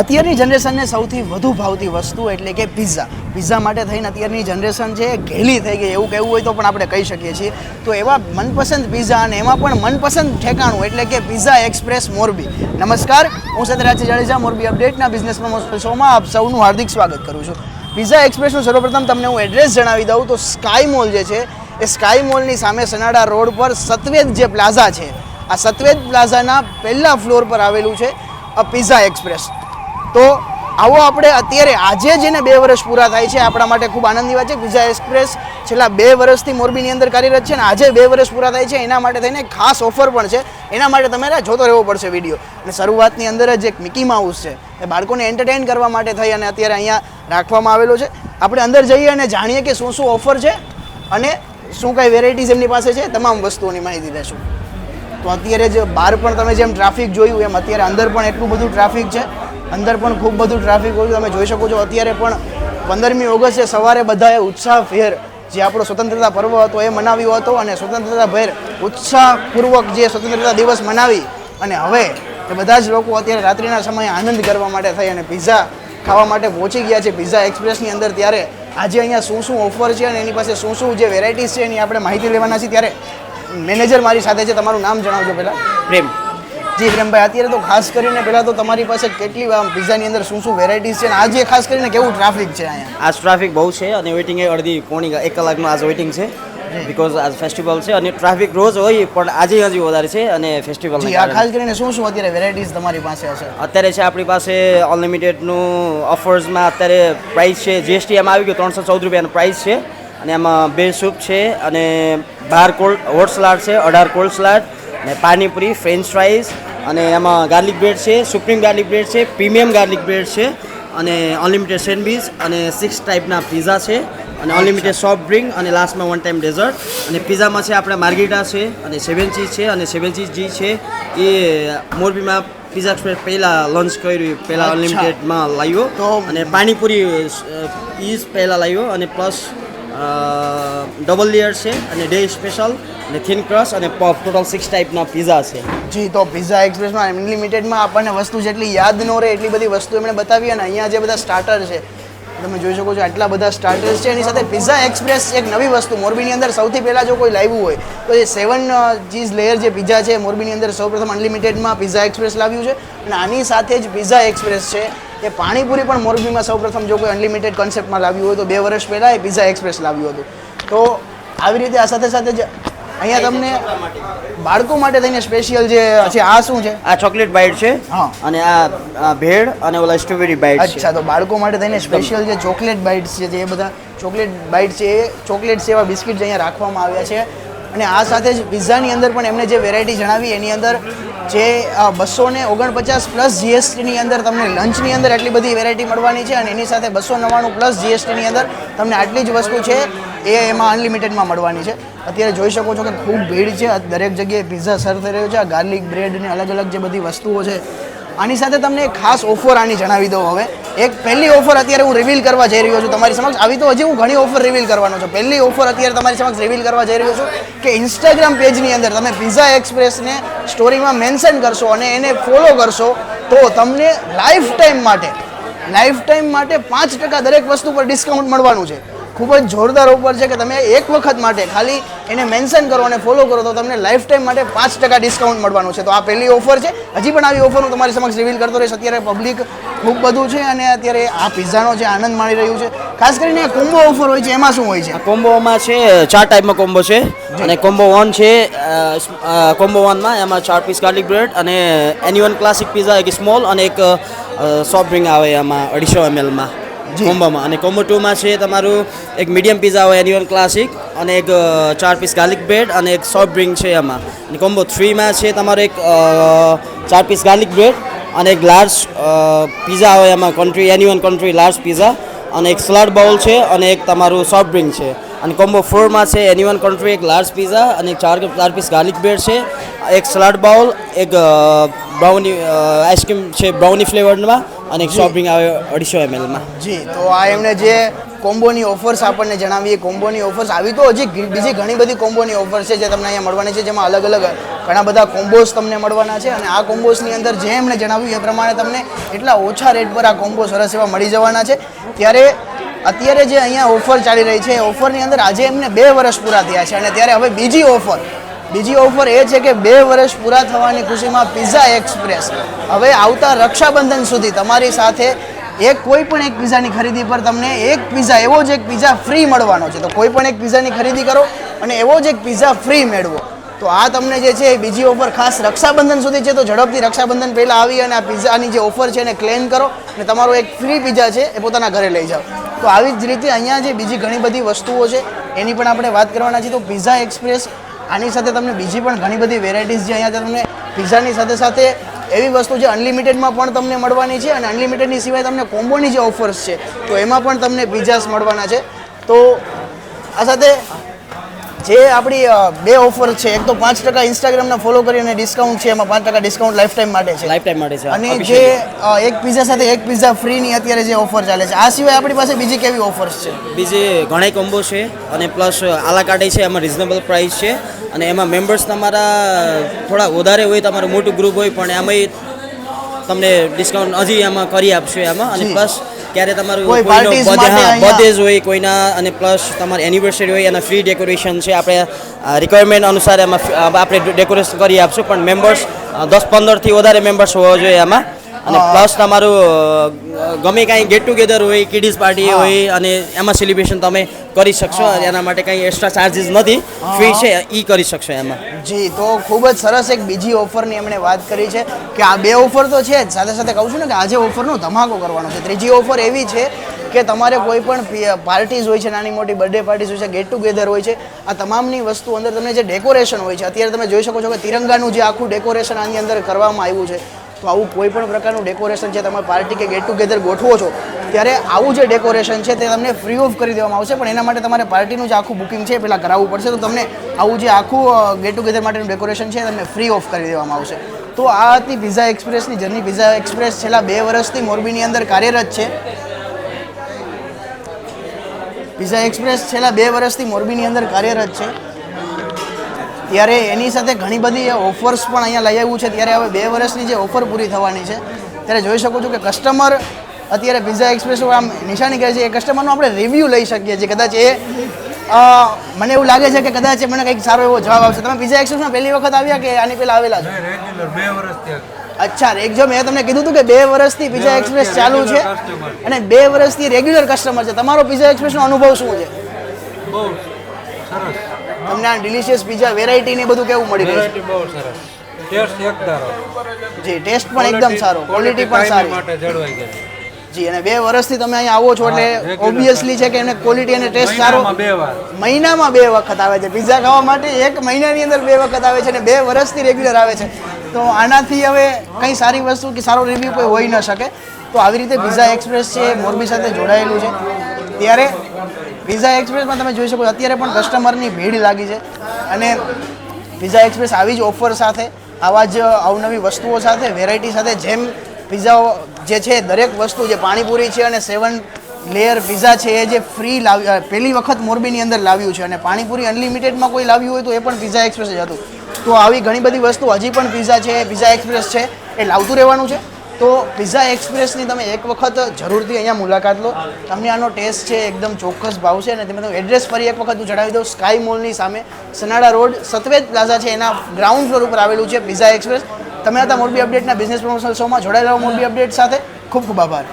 અત્યારની જનરેશનને સૌથી વધુ ભાવતી વસ્તુ એટલે કે પિઝા પિઝા માટે થઈને અત્યારની જનરેશન છે ઘેલી થઈ ગઈ, એવું કહેવું હોય તો પણ આપણે કહી શકીએ છીએ. તો એવા મનપસંદ પિઝા અને એમાં પણ મનપસંદ ઠેકાણું એટલે કે પિઝા એક્સપ્રેસ મોરબી. નમસ્કાર, હું સત્યરાજ જાડેજા મોરબી અપડેટના બિઝનેસ શોમાં આપ સૌનું હાર્દિક સ્વાગત કરું છું. પિઝા એક્સપ્રેસનું સર્વપ્રથમ તમને હું એડ્રેસ જણાવી દઉં તો સ્કાય મોલ જે છે, એ સ્કાય મોલની સામે સનાડા રોડ પર સતવેદ જે પ્લાઝા છે, આ સતવેદ પ્લાઝાના પહેલા ફ્લોર પર આવેલું છે પિઝા એક્સપ્રેસ તો આવો આપણે અત્યારે આજે જેને બે વર્ષ પૂરા થાય છે. આપણા માટે ખૂબ આનંદની વાત છે. પિઝા એક્સપ્રેસ છેલ્લા બે વર્ષથી મોરબીની અંદર કાર્યરત છે અને આજે બે વર્ષ પૂરા થાય છે. એના માટે થઈને ખાસ ઓફર પણ છે. એના માટે તમારે જોતો રહેવો પડશે વીડિયો. અને શરૂઆતની અંદર જ એક મિકી માઉસ છે. એ બાળકોને એન્ટરટેન કરવા માટે થઈ અને અત્યારે અહીંયા રાખવામાં આવેલો છે. આપણે અંદર જઈએ અને જાણીએ કે શું શું ઓફર છે અને શું કાંઈ વેરાયટીઝ એમની પાસે છે. તમામ વસ્તુઓની માહિતી લેશું. તો અત્યારે જ બહાર પણ તમે જેમ ટ્રાફિક જોયું, એમ અત્યારે અંદર પણ એટલું બધું ટ્રાફિક છે. અંદર પણ ખૂબ બધું ટ્રાફિક હોય તમે જોઈ શકો છો, અત્યારે પણ પંદરમી ઓગસ્ટે સવારે બધાએ ઉત્સાહભેર જે આપણો સ્વતંત્રતા પર્વ હતો એ મનાવ્યો હતો અને સ્વતંત્રતાભેર ઉત્સાહપૂર્વક જે સ્વતંત્રતા દિવસ મનાવી અને હવે એ બધા જ લોકો અત્યારે રાત્રિના સમયે આનંદ કરવા માટે થઈ અને પિઝા ખાવા માટે પહોંચી ગયા છે. પિઝા એક્સપ્રેસની અંદર ત્યારે આજે અહીંયા શું શું ઓફર છે અને એની પાસે શું શું જે વેરાયટીઝ છે એની આપણે માહિતી લેવાના છીએ. ત્યારે મેનેજર મારી સાથે છે. તમારું નામ જણાવજો પહેલાં. પ્રેમ. જી પ્રેમભાઈ અત્યારે તો ખાસ કરીને પહેલાં તો તમારી પાસે કેટલી પિઝાની અંદર શું શું વેરાયટીઝ છે અને આજે ખાસ કરીને કેવું ટ્રાફિક છે અહીંયા? આજ ટ્રાફિક બહુ છે અને વેઇટિંગ એ અડધી પોણી એક કલાકનું આજ વેઇટિંગ છે. બિકોઝ આજ ફેસ્ટિવલ છે અને ટ્રાફિક રોજ હોય પણ આજે હજી વધારે છે અને ફેસ્ટિવલ આ ખાસ કરીને શું શું અત્યારે વેરાયટીઝ તમારી પાસે હશે અત્યારે છે આપણી પાસે અનલિમિટેડનું ઓફર્સમાં અત્યારે પ્રાઇસ છે જીએસટી એમાં આવી ગયું ત્રણસો ચૌદ રૂપિયાનો પ્રાઇસ છે. અને એમાં બે સૂપ છે અને બાર કોલ્ડ હોટ સલાડ છે અઢાર કોલ્ડ સલાડ અને પાણીપુરી ફ્રેન્ચ ફ્રાઈઝ અને એમાં ગાર્લિક બ્રેડ છે સુપ્રીમ ગાર્લિક બ્રેડ છે પ્રીમિયમ ગાર્લિક બ્રેડ છે અને અનલિમિટેડ સેન્ડવીચ અને સિક્સ ટાઈપના પિઝા છે અને અનલિમિટેડ સોફ્ટ ડ્રિંક અને લાસ્ટમાં વન ટાઈમ ડેઝર્ટ અને પિઝામાં છે આપણે માર્ગીટા છે અને સેવન ચીઝ છે અને સેવન ચીઝ જે છે. એ મોરબીમાં પિઝા એક્સપ્રેસ પહેલાં લંચ કર્યું પહેલાં અનલિમિટેડમાં લાવ્યો. તો- અને પાણીપુરી ઈઝ પહેલાં લાવ્યો અને પ્લસ ડબલ લેયર છે અને ડે સ્પેશિયલ અને થિન ક્રશ અને પફ ટોટલ સિક્સ ટાઈપના પિઝા છે. જી, તો પિઝા એક્સપ્રેસમાં અનલિમિટેડમાં આપણને વસ્તુ જેટલી યાદ ન રહે એટલી બધી વસ્તુ એમણે બતાવી અને અહીંયા જે બધા સ્ટાર્ટર છે, તમે જોઈ શકો છો આટલા બધા સ્ટાર્ટર્સ છે. એની સાથે પિઝા એક્સપ્રેસ એક નવી વસ્તુ, મોરબીની અંદર સૌથી પહેલાં જો કોઈ લાવ્યું હોય, તો એ સેવન ચીઝ લેયર જે પિઝા છે, મોરબીની અંદર સૌપ્રથમ અનલિમિટેડમાં પિઝા એક્સપ્રેસ લાવ્યું છે. અને આની સાથે જ પિઝા એક્સપ્રેસ છે. એ પાણીપુરી પણ મોરબીમાં સૌપ્રથમ જો કોઈ અનલિમિટેડ કોન્સેપ્ટમાં લાવ્યું હોય તો બે વર્ષ પહેલાં એ પિઝા એક્સપ્રેસ લાવ્યું હતું. તો આવી રીતે આ સાથે સાથે જ અહીંયા તમને બાળકો માટે થઈને સ્પેશિયલ જે છે આ શું છે? આ ચોકલેટ બાઇટ છે હા. અને આ ભેળ અને ઓલા સ્ટ્રોબેરી બાઇટ અચ્છા તો બાળકો માટે થઈને સ્પેશિયલ જે ચોકલેટ બાઇટ્સ છે જે એ બધા ચોકલેટ બાઇટ છે એ ચોકલેટ સેવા બિસ્કિટ અહીંયા રાખવામાં આવ્યા છે. અને આ સાથે જ પિઝાની અંદર પણ એમને જે વેરાયટી જણાવી એની અંદર જે બસો ને ઓગણપચાસ પ્લસ જીએસટીની અંદર તમને લંચની અંદર આટલી બધી વેરાયટી મળવાની છે અને એની સાથે બસો નવ્વાણું પ્લસ જીએસટીની અંદર તમને આટલી જ વસ્તુ છે એ એમાં અનલિમિટેડમાં મળવાની છે. અત્યારે જોઈ શકો છો કે ખૂબ ભીડ છે. દરેક જગ્યાએ પિઝા સર્વ થઈ રહ્યો છે. આ ગાર્લિક બ્રેડ ને અલગ અલગ જે બધી વસ્તુઓ છે આની સાથે તમને એક ખાસ ઓફર આની જણાવી દઉં હવે. એક પહેલી ઓફર અત્યારે હું રિવીલ કરવા જઈ રહ્યો છું તમારી સમક્ષ. આવી તો હજી હું ઘણી ઓફર રિવીલ કરવાનો છું. પહેલી ઓફર અત્યારે તમારી સમક્ષ રિવીલ કરવા જઈ રહ્યો છું કે ઇન્સ્ટાગ્રામ પેજની અંદર તમે પિઝા એક્સપ્રેસને સ્ટોરીમાં મેન્શન કરશો અને એને ફોલો કરશો તો તમને લાઈફ ટાઈમ માટે લાઈફ ટાઈમ માટે પાંચ ટકા દરેક વસ્તુ પર ડિસ્કાઉન્ટ મળવાનું છે. ખૂબ જ જોરદાર ઓફર છે કે તમે એક વખત માટે ખાલી એને મેન્શન કરો અને ફોલો કરો તો તમને લાઈફ ટાઈમ માટે પાંચ ટકા ડિસ્કાઉન્ટ મળવાનું છે. તો આ પહેલી ઓફર છે. હજી પણ આવી ઓફર હું તમારી સમક્ષ રિવીલ કરતો રહીશ. અત્યારે પબ્લિક ખૂબ બધું છે અને અત્યારે આ પિઝાનો જે આનંદ માણી રહ્યું છે. ખાસ કરીને કોમ્બો ઓફર હોય છે એમાં શું હોય છે? કોમ્બોમાં છે ચાર ટાઈપમાં કોમ્બો છે. અને કોમ્બો વન છે કોમ્બો વનમાં એમાં ચાર પીસ ગાર્લિક બ્રેડ અને એની વન ક્લાસિક પિઝા એક સ્મોલ અને એક સોફ્ટ ડ્રિંક આવે એમાં અઢીસો એમએલમાં. કોમ્બોમાં. અને કોમ્બો ટુમાં છે તમારું એક મીડિયમ પીઝા હોય એન્યુઅલ ક્લાસિક અને એક ચાર પીસ ગાર્લિક બ્રેડ અને એક સોફ્ટ ડ્રિંક છે એમાં. અને કોમ્બો થ્રીમાં છે તમારો એક ચાર પીસ ગાર્લિક બ્રેડ અને એક લાર્જ પિઝા હોય એમાં country annual country large pizza અને એક સલાડ બાઉલ છે અને એક તમારું સોફ્ટ ડ્રિંક છે. અને કોમ્બો ફોરમાં છે એન્યુઅલ કન્ટ્રી એક લાર્જ પીઝા અને ચાર ચાર પીસ ગાર્લિક બ્રેડ છે, એક સલાડ બાઉલ એક બ્રાઉની આઈસ્ક્રીમ છે બ્રાઉની ફ્લેવરમાં અને એક સોફ્ટ ડ્રિંક આવે અઢીસો એમએલમાં જી તો આ એમણે જે કોમ્બોની ઓફર્સ આપણને જણાવીએ કોમ્બોની ઓફર્સ આવી તો હજી બીજી ઘણી બધી કોમ્બોની ઓફર છે જે તમને અહીંયા મળવાની છે જેમાં અલગ અલગ ઘણા બધા કોમ્બોસ તમને મળવાના છે અને આ કોમ્બોસની અંદર જે એમણે જણાવ્યું એ પ્રમાણે તમને એટલા ઓછા રેટ પર આ કોમ્બો સરસ એવા મળી જવાના છે. ત્યારે અત્યારે જે અહીંયા ઓફર ચાલી રહી છે એ ઓફરની અંદર આજે એમને બે વર્ષ પૂરા થયા છે અને ત્યારે હવે બીજી ઓફર બીજી ઓફર એ છે કે બે વર્ષ પૂરા થવાની ખુશીમાં પિઝા એક્સપ્રેસ હવે આવતા રક્ષાબંધન સુધી તમારી સાથે એક કોઈ પણ એક પિઝાની ખરીદી પર તમને એક પિઝા એવો જ એક પિઝા ફ્રી મળવાનો છે. તો કોઈ પણ એક પિઝાની ખરીદી કરો અને એવો જ એક પિઝા ફ્રી મેળવો. તો આ તમને જે છે એ બીજી ઓફર ખાસ રક્ષાબંધન સુધી છે. તો ઝડપથી રક્ષાબંધન પહેલાં આવી અને આ પિઝાની જે ઓફર છે એને ક્લેમ કરો અને તમારો એક ફ્રી પિઝા છે એ પોતાના ઘરે લઈ જાઓ. તો આવી જ રીતે અહીંયા જે બીજી ઘણી બધી વસ્તુઓ છે, એની પણ આપણે વાત કરવાના છીએ. તો પિઝા એક્સપ્રેસ આની સાથે તમને બીજી પણ ઘણી બધી વેરાયટીઝ જે અહીંયા તમને પિઝાની સાથે સાથે એવી વસ્તુ જે અનલિમિટેડમાં પણ તમને મળવાની છે અને અનલિમિટેડની સિવાય તમને કોમ્બોની જે ઓફર્સ છે, તો એમાં પણ તમને પિઝાસ મળવાના છે. તો આ સાથે જે આપણી બે ઓફર છે એક તો પાંચ ટકા ઇન્સ્ટાગ્રામના ફોલો કરી અને ડિસ્કાઉન્ટ છે એમાં પાંચ ટકા ડિસ્કાઉન્ટ લાઈફ ટાઈમ માટે છે. લાઈફ ટાઈમ માટે છે અને જે એક પિઝા સાથે એક પીઝા ફ્રીની અત્યારે જે ઓફર ચાલે છે આ સિવાય આપણી પાસે બીજી કેવી ઓફર્સ છે? બીજી ઘણા કોમ્બો છે અને પ્લસ આલા કાર્ડ છે એમાં રિઝનેબલ પ્રાઇસ છે અને એમાં મેમ્બર્સ તમારા થોડા વધારે હોય તમારું મોટું ગ્રુપ હોય પણ એમાંય તમને ડિસ્કાઉન્ટ હજી એમાં કરી આપશે એમાં અને. પ્લસ ક્યારે તમારું કોઈ બર્થડેઝ હોય કોઈના અને પ્લસ તમારી એનિવર્સરી હોય એના ફ્રી ડેકોરેશન છે. આપણે રિક્વાયરમેન્ટ અનુસાર એમાં આપણે ડેકોરેશન કરી આપશું પણ મેમ્બર્સ દસ પંદરથી વધારે મેમ્બર્સ હોવા જોઈએ એમાં. અને પ્લસ તમારું ગમે કાંઈ ગેટ ટુગેધર હોય કિડીઝ પાર્ટી હોય અને એમાં સેલિબ્રેશન તમે કરી શકશો એના માટે કંઈ એક્સ્ટ્રા ચાર્જીસ નથી. ફ્રી છે એ કરી શકશો એમાં. જી તો ખૂબ જ સરસ એક બીજી ઓફરની એમણે વાત કરી છે કે આ બે ઓફર તો છે જ. સાથે સાથે કહું છું ને કે આજે ઓફરનો ધમાકો કરવાનો છે. ત્રીજી ઓફર એવી છે કે તમારે કોઈ પણ પાર્ટીઝ હોય છે નાની મોટી બર્થડે પાર્ટીઝ હોય છે ગેટ ટુગેધર હોય છે આ તમામની વસ્તુ અંદર તમને જે ડેકોરેશન હોય છે અત્યારે તમે જોઈ શકો છો કે તિરંગાનું જે આખું ડેકોરેશન આની અંદર કરવામાં આવ્યું છે. તો આવું કોઈ પણ પ્રકારનું ડેકોરેશન છે, તમે પાર્ટી કે ગેટ ટુગેધર ગોઠવો છો, ત્યારે આવું જે ડેકોરેશન છે, તે તમને ફ્રી ઓફ કરી દેવામાં આવશે. પણ એના માટે તમારે પાર્ટીનું જે આખું બુકિંગ છે પહેલાં કરાવવું પડશે. તો તમને આવું જે આખું ગેટ ટુગેધર માટેનું ડેકોરેશન છે તમને ફ્રી ઓફ કરી દેવામાં આવશે. તો આ હતી પિઝા એક્સપ્રેસની જર્ની પીઝા એક્સપ્રેસ છેલ્લા બે વર્ષથી મોરબીની અંદર કાર્યરત છે. પીઝા એક્સપ્રેસ છેલ્લા બે વર્ષથી મોરબીની અંદર કાર્યરત છે. ત્યારે એની સાથે ઘણી બધી ઓફર્સ પણ અહીંયા લઈ આવ્યું છે. ત્યારે હવે બે વર્ષની જે ઓફર પૂરી થવાની છે ત્યારે જોઈ શકું છું કે કસ્ટમર અત્યારે પિઝા એક્સપ્રેસ આમ નિશાની કરે છે. એ કસ્ટમરનો આપણે રિવ્યૂ લઈ શકીએ છીએ. કદાચ એ મને એવું લાગે છે કે કદાચ મને કંઈક સારો એવો જવાબ આવશે તમે પિઝા એક્સપ્રેસમાં પહેલી વખત આવ્યા કે આની પહેલાં આવેલા છો? બે વર્ષથી અચ્છા એક જો મેં તમને કીધું હતું કે બે વર્ષથી પિઝા એક્સપ્રેસ ચાલુ છે અને બે વર્ષથી રેગ્યુલર કસ્ટમર છે. તમારો પિઝા એક્સપ્રેસનો અનુભવ શું છે? બહુ સરસ. તમને આ ડિલિશિયસ પિઝા વેરાયટી ને બધું કેવું મળી વેરાયટી બહુ સરસ. ટેસ્ટ એકદમ જી ટેસ્ટ પણ એકદમ સારો ક્વોલિટી પણ સારી. માટે જળવાઈ ગઈ જી અને બે વર્ષથી તમે અહીંયા આવો છો એટલે ઓબ્વિયસલી છે કે એને ક્વોલિટી અને ટેસ્ટ સારો મહિનામાં બે વાર. મહિનામાં બે વખત આવે છે. પિઝા ખાવા માટે એક મહિનાની અંદર બે વખત આવે છે અને બે વર્ષથી રેગ્યુલર આવે છે. તો આનાથી હવે કંઈ સારી વસ્તુ કે સારો રિવ્યૂ કોઈ હોઈ ન શકે. તો આવી રીતે પિઝા એક્સપ્રેસ છે મોરબી સાથે જોડાયેલું છે. ત્યારે પિઝા એક્સપ્રેસમાં તમે જોઈ શકો અત્યારે પણ કસ્ટમરની ભીડ લાગી છે. અને પિઝા એક્સપ્રેસ આવી જ ઓફર સાથે, આવા જ અવનવી વસ્તુઓ સાથે વેરાયટી સાથે, જેમ પિઝાઓ જે છે, દરેક વસ્તુ જે પાણીપુરી છે અને સેવન લેયર પિઝા છે, એ જે ફ્રી લાવી પહેલી વખત મોરબીની અંદર લાવ્યું છે. અને પાણીપુરી અનલિમિટેડમાં કોઈ લાવ્યું હોય તો એ પણ પિઝા એક્સપ્રેસ જ હતું. તો આવી ઘણી બધી વસ્તુ હજી પણ પિઝા છે પિઝા એક્સપ્રેસ છે, એ લાવતું રહેવાનું છે. તો પિઝા એક્સપ્રેસની તમે એક વખત જરૂરથી અહીંયા મુલાકાત લો. તમને આનો ટેસ્ટ છે એકદમ ચોક્કસ ભાવ છે અને તમે એડ્રેસ ફરી એક વખત હું જણાવી દઉં સ્કાય મોલની સામે. સનાડા રોડ સતવેદ પ્લાઝા છે, એના ગ્રાઉન્ડ ફ્લોર ઉપર આવેલું છે પિઝા એક્સપ્રેસ તમે હતા મોરબી અપડેટના બિઝનેસ પ્રમોશનલ શોમાં જોડાયેલા મોરબી અપડેટ સાથે. ખૂબ ખૂબ આભાર.